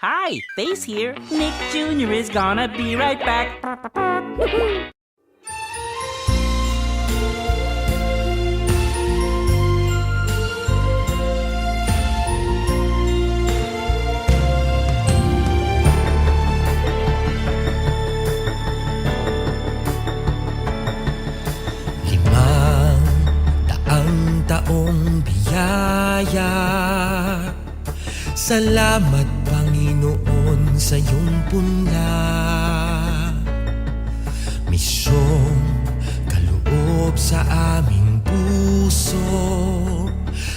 Hi, Face here. Nick Jr. is gonna be right back. Limang daang taong biyaya Salamat sa iyong punla Misyong kaloob sa aming puso.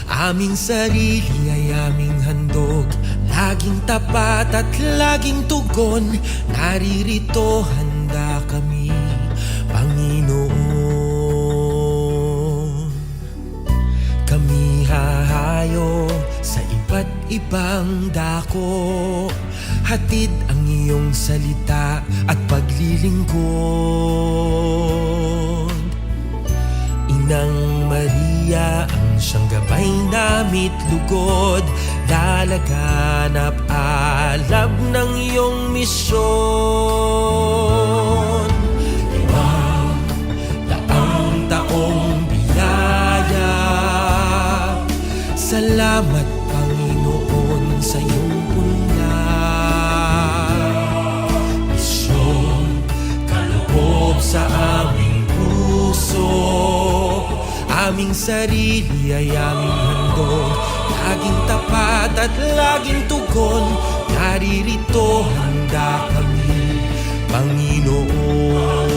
Aming sarili ay aming handog. Laging tapat at laging tugon. Naririto handa iba't ibang dako. Hatid ang iyong salita at paglilingkod. Inang Maria ang siyang gabay namit lugod. Lalaganap alab ng iyong misyon. Limang daang taong biyaya? Salamat sa iyong punla Misyong kaloob sa aming puso. Aming sarili ay aming handog Laging tapat at laging tugon. Naririto handa kami, Panginoon.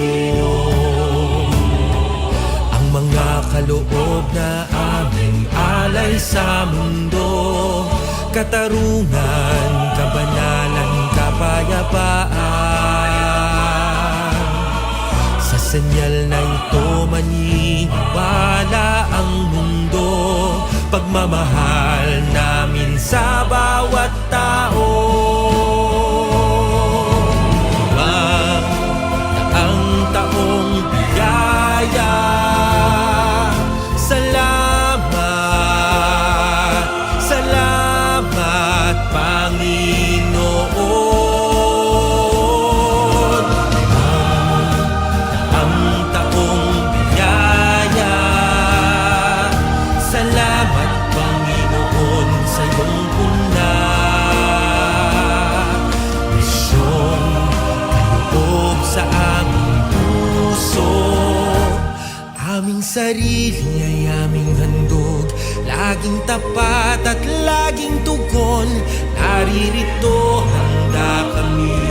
Ang mga kaloob na aming alay sa mundo Katarungan, kabanalan, kapayapaan. Sa senyal na ito maniniwala ang mundo Pagmamahal namin sa sarili ay aming handog. Laging tapat at laging tugon. Naririto handa kami.